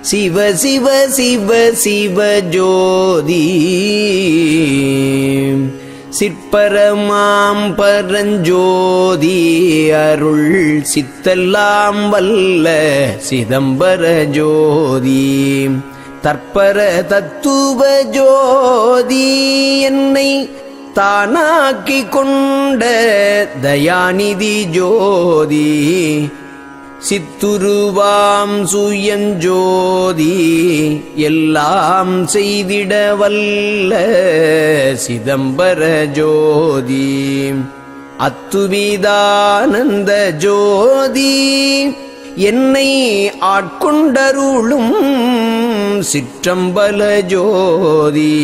சிவ சிவ சிவ சிவ ஜோதி. சிற்பரமாம் பரஞ்சோதி அருள் சித்தெல்லாம் வல்ல சிதம்பர ஜோதி. தற்பர தத்துவ ஜோதி என்னை தானாக்கி கொண்ட தயாநிதி ஜோதி. சித்துருவாம் சுயஞ்சோதி எல்லாம் செய்திட வல்ல சிதம்பர ஜோதி. அத்துவிதானந்த ஜோதி என்னை ஆட்கொண்டருளும் சிற்றம்பல ஜோதி.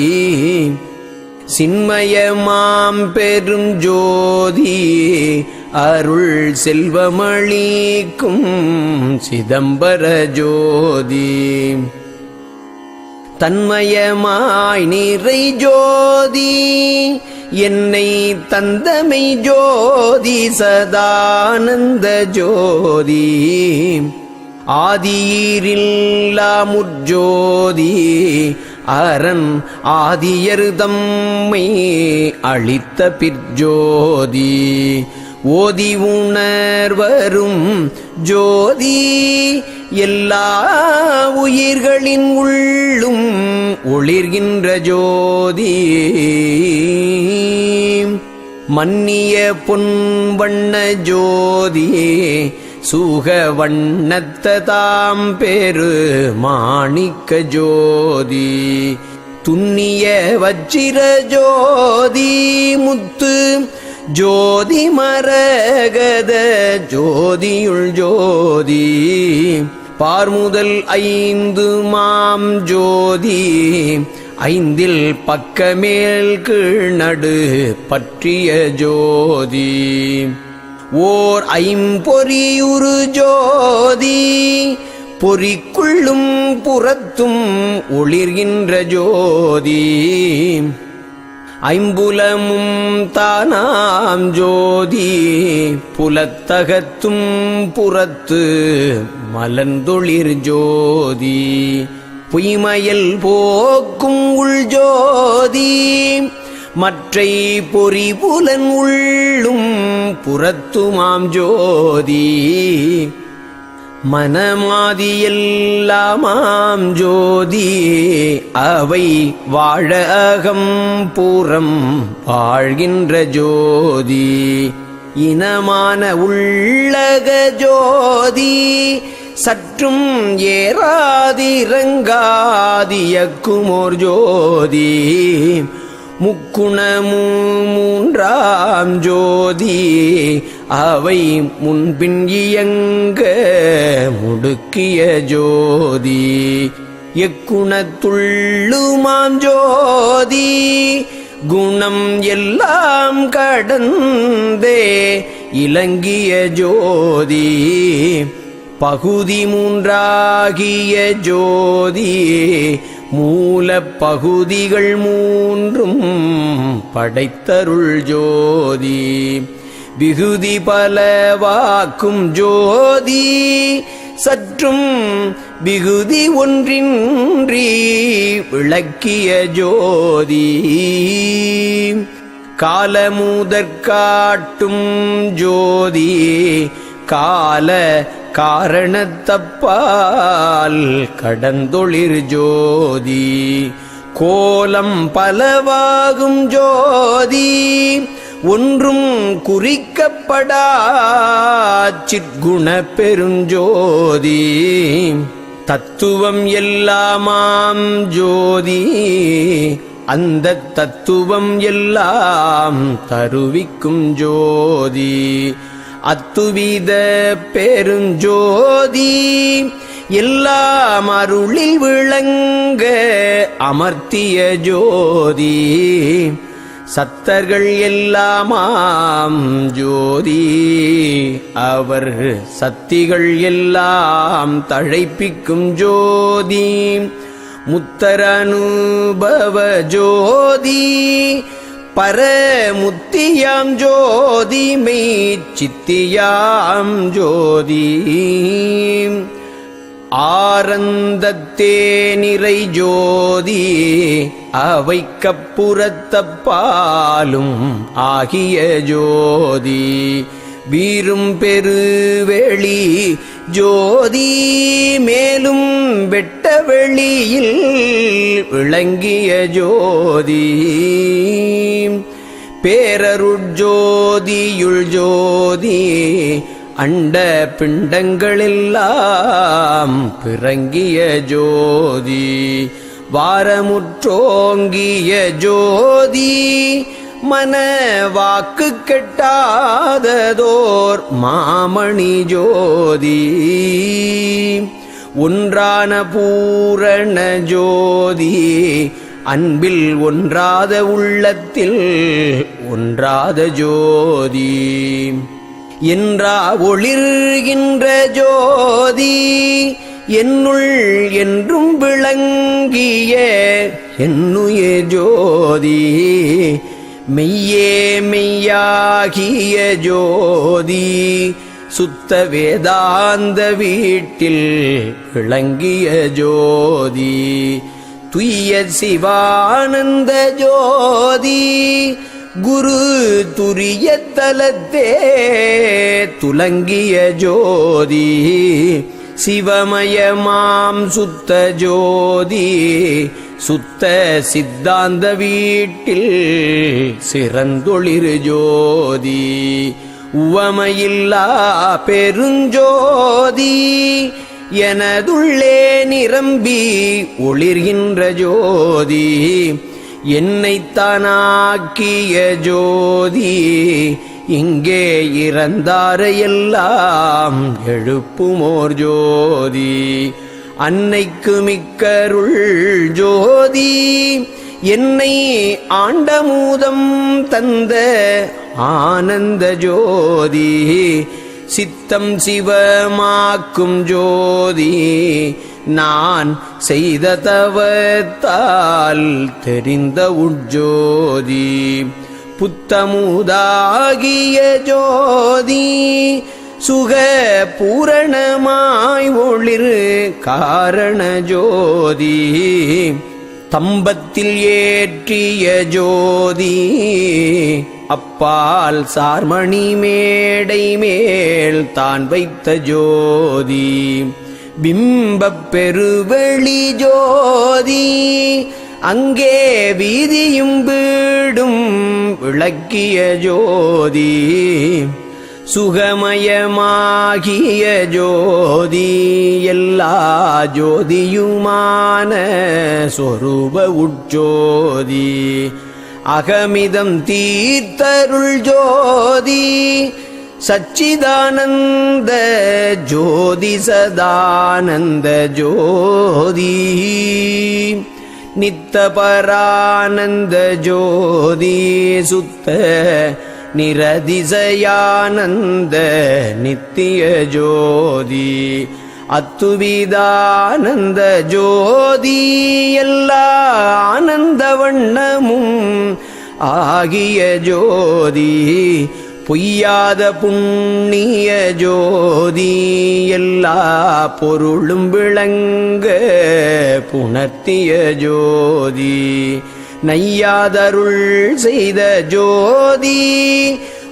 சின்மயமாம் பெரும் ஜோதி அருள் செல்வமளிக்கும் சிதம்பர ஜோதி. தன்மயமாய் நிறை ஜோதி என்னை தந்தமை ஜோதி சதானந்த ஜோதி. ஆதியிரில்லா முற்ஜோதி அரண் ஆதியருதம்மை அளித்த பிற்ஜோதி. ஓதி உணர்வரும் ஜோதி எல்லா உயிர்களின் உள்ளும் ஒளிர்கின்ற ஜோதி. மன்னிய பொன்வண்ண ஜோதியே சூக வண்ணத்ததாம் பேரு மாணிக்க ஜோதி துண்ணிய வச்சிர ஜோதி முத்து ஜோதி மரகத ஜோதியுள் ஜோதி பார்முதல் ஐந்து மாம் ஜோதி ஐந்தில் பக்கமேல் கீழ் நடு பற்றிய ஜோதி. ஓர் ஐம்பொறியுரு ஜோதி பொறிக்குள்ளும் புறத்தும் ஒளிர்கின்ற ஜோதி. ஐம்புலமும் தானாம் ஜோதி புலத்தகத்தும் புறத்து மலந்தொளிர் ஜோதி. பொய்மயல் போக்கும் உள் ஜோதி மற்றை பொறி புலன் உள்ளும் புறத்துமாம் ஜோதி. மனமாதி எல்லாமாம் ஜோதி. அவை வாழ அகம் புறம் வாழ்கின்ற ஜோதி. இனமான உள்ளக ஜோதி. சற்றும் ஏறாதிரங்காதியக்குமோர் ஜோதி. முக்குணமும் மூன்றாம் ஜோதி அவை முன்பின் இயங்க முடுக்கிய ஜோதி. எக்குணத்துள்ளுமாம் ஜோதி குணம் எல்லாம் கடந்தே இலங்கிய ஜோதி. பகுதி மூன்றாகிய ஜோதி மூல பகுதிகள் மூன்றும் படைத்தருள் ஜோதி. விகுதி பல வாக்கும் ஜோதி. சற்றும் விகுதி ஒன்றின்றி விளக்கிய ஜோதி. காலமுதற்காட்டும் ஜோதி. கால காரணத்தப்பால் கடந்தொளிர் ஜோதி. கோலம் பலவாகும் ஜோதி. ஒன்றும் குறிக்கப்படா சிற்குண பெருஞ்சோதி. தத்துவம் எல்லாமாம் ஜோதி. அந்த தத்துவம் எல்லாம் தருவிக்கும் ஜோதி. அத்துவித பெருஞ்சோதி எல்லாம் அருளில் விளங்க அமர்த்திய ஜோதி. சத்தர்கள் எல்லாமாம் ஜோதி. அவர் சத்திகள் எல்லாம் தழைப்பிக்கும் ஜோதி. முத்தரனுபவ ஜோதி. பரமுத்தியாம் ஜோதி மெய் சித்தியாம் ஜோதி ஆரந்தத்தே நிறை ஜோதி அவைக்கப்புறத்தப்பாலும் ஆகிய ஜோதி. வீரும் பெருவெளி ஜோதி மேலும் வெட்ட வெளியில் விளங்கிய ஜோதி. பேரருட்ஜோதியுள் ஜோதி அண்ட பிண்டங்களெல்லாம் பிறங்கிய ஜோதி வாரமுற்றோங்கிய ஜோதி மன வாக்கு கெட்டாததோர் மாமணி ஜோதி ஒன்றான பூரண ஜோதி அன்பில் ஒன்றாத உள்ளத்தில் ஒன்றாத ஜோதி. என்றா ஒளிர்கின்ற ஜோதி என்னுள் என்றும் விளங்கிய என்னுய ஜோதி. மெய்யே மெய்யாகிய ஜோதி சுத்த வேதாந்த வீட்டில் விளங்கிய ஜோதி. துய்ய சிவானந்த ஜோதி குரு துரிய தலத்தே துலங்கிய ஜோதி சிவமயமாம் சுத்த ஜோதி சுத்த சித்தாந்த வீட்டில் சிறந்தொளிரு ஜோதி உவமையில்லா பெருஞ்சோதி எனதுள்ளே நிரம்பி ஒளிர்கின்ற ஜோதி என்னைத்தானாக்கிய ஜோதி இங்கே இறந்தாரையெல்லாம் எழுப்புமோர் ஜோதி. அன்னைக்கு மிக்கருள் ஜோதி என்னை ஆண்டமூதம் தந்த ஆனந்த ஜோதி சித்தம் சிவமாக்கும் ஜோதி நான் செய்த தவத்தால் தெரிந்த உட்ஜோதி. புத்தமுதாகிய ஜோதி சுக பூரணமாய் ஒளிர் காரண ஜோதி. தம்பத்தில் ஏற்றிய ஜோதி அப்பால் சார்மணி மேடை மேல் தான் வைத்த ஜோதி. பிம்பப் பெருவெளி ஜோதி. அங்கே வீதியும் வீடும் விளக்கிய ஜோதி. சுகமயமாகிய ஜோதி. எல்லா ஜோதியுமான சொரூப உட்ஜோதி. அகமிதம் தீர்த்தருள் ஜோதி சச்சிதானந்த ஜோதி சதானந்த ஜோதி. நித்தபரானந்த ஜோதி சுத்த நிரதிசயானந்த நித்திய ஜோதி. அத்துவிதானந்த ஜோதி எல்லா ஆனந்த வண்ணமும் ஆகிய ஜோதி பொய்யாத புண்ணிய ஜோதி எல்லா பொருளும் விளங்க புணர்த்திய ஜோதி. நையாதருள் செய்த ஜோதி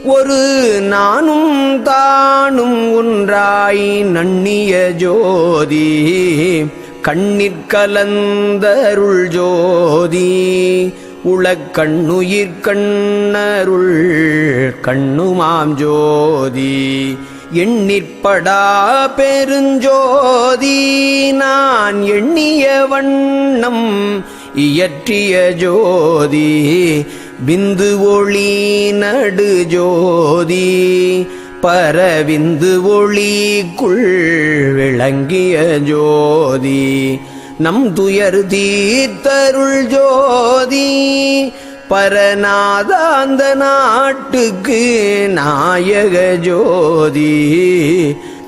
ஒரு நானும் தானும் ஒன்றாய் நன்னிய ஜோதி. கண்ணிற் கலந்தருள் ஜோதி. உளக்கண்ணுயிர் கண்ணருள் கண்ணுமாம் ஜோதி. எண்ணிற்படா பெருஞ்சோதி. நான் எண்ணிய வண்ணம் இயற்றிய ஜோதி. விந்து ஒளி நடு ஜோதி பரவிந்து ஒளிக்குள் விளங்கிய ஜோதி. நம் துயர் தீத்தருள் ஜோதி பரநாத அந்த நாட்டுக்கு நாயக ஜோதி.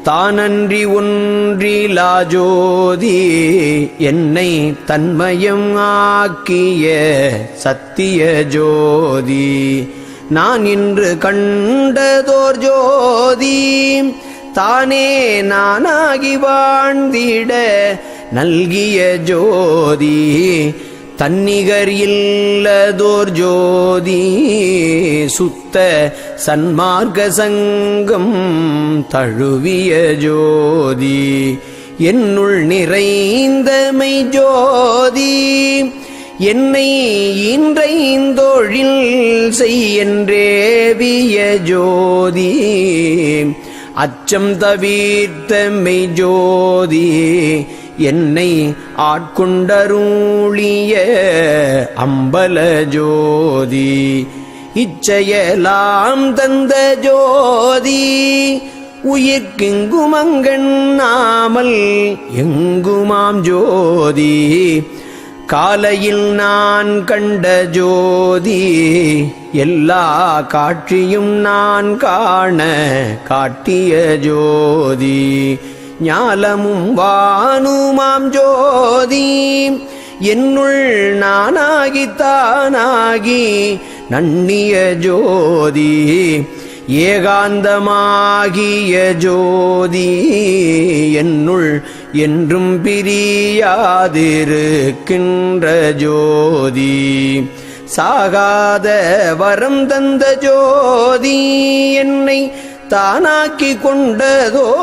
தானன்றி ஒன்றிலாஜோதி என்னை தன்மயம் ஆக்கிய சத்திய ஜோதி. நான் இன்று கண்டதோர் ஜோதி தானே நானாகி வாழ்ந்திட நல்கிய ஜோதி. தன்னிகர் இல்லதோர் ஜோதி சுத்த சன்மார்க்க சங்கம் தழுவிய ஜோதி. என்னுள் நிறைந்தமை ஜோதி. என்னை இன்றைந்தொழில் செய்யன்றேவிய ஜோதி. அச்சம் தவிர்த்தமை ஜோதி. என்னை ஆட்கொண்டருளிய அம்பல ஜோதி இச்சையலாம் தந்த ஜோதி உயிர்க்கெங்குமங்கண் நாமல் எங்குமாம் ஜோதி காலையில் நான் கண்ட ஜோதி எல்லா காட்சியும் நான் காண காட்டிய ஜோதி. ஞாலமும் வானுமாம் ஜோதி. என்னுள் நானாகி தானாகி நன்னிய ஜோதி. ஏகாந்தமாகிய ஜோதி. என்னுள் என்றும் பிரியாதிருக்கின்ற ஜோதி. சாகாத வரம் தந்த ஜோதி. என்னை தானாக்கி கொண்டதோ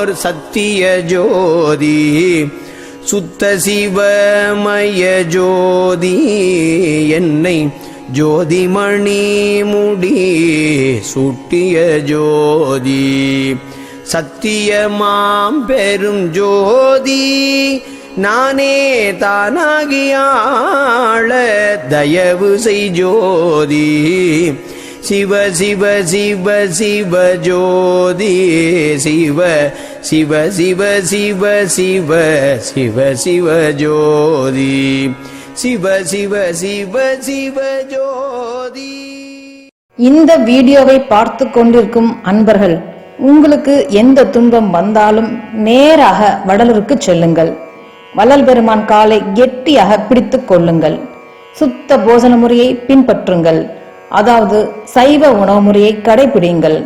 ஓர் சத்திய ஜோதி சுத்த சிவமய ஜோதி. என்னை ஜோதிமணி முடி சுட்டிய ஜோதி சத்தியமாம் பெரும் ஜோதி. நானே தானாகியாள தயவு செய் ஜோதி. சிவ சிவ சிவ சிவ ஜோதி சிவ சிவ சிவ சிவ சிவ சிவ சிவ ஜோதி. சிவ சிவ சிவ சிவ ஜோதி. இந்த வீடியோவை பார்த்து கொண்டிருக்கும் அன்பர்கள் உங்களுக்கு எந்த துன்பம் வந்தாலும் நேராக வடலூருக்கு செல்லுங்கள். வள்ளல் பெருமான் காலை கெட்டியாக பிடித்துக் கொள்ளுங்கள். சுத்த போஜன முறையை பின்பற்றுங்கள். அதாவது சைவ உணவு முறையை கடைபிடிங்கள்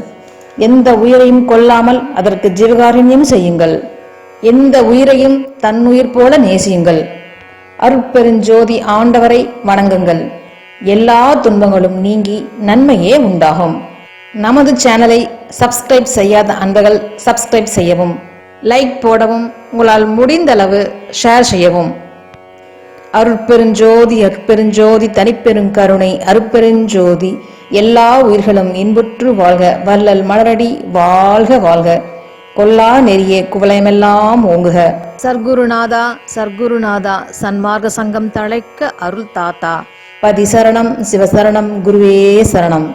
எந்த உயிரையும் கொல்லாமல் அதற்கு ஜீவகாரண்யம் செய்யுங்கள். எந்த உயிரையும் தன்னுயிர் போல நேசியுங்கள். அருட்பெருஞ்சோதி ஆண்டவரை வணங்குங்கள். எல்லா துன்பங்களும் நீங்கி நன்மையே உண்டாகும். நமது சேனலை சப்ஸ்கிரைப் செய்யாத அன்பர்கள் சப்ஸ்கிரைப் செய்யவும் லைக் போடவும் உங்களால் முடிந்தளவு ஷேர் செய்யவும். அருட்பெருஞ்சோதி அருட்பெருஞ்சோதி தனிப்பெருங்கருணை அருட்பெருஞ்சோதி எல்லா உயிர்களும் இன்புற்று வாழ்க. வள்ளல் மலரடி வாழ்க வாழ்க. கொல்லா நெறியே குவலயமெல்லாம் ஓங்குக. சர்க்குருநாதா சர்க்குருநாதா சன்மார்க்க சங்கம் தழைக்க அருள் தாத்தா பதி சரணம் சிவசரணம் குருவே சரணம்.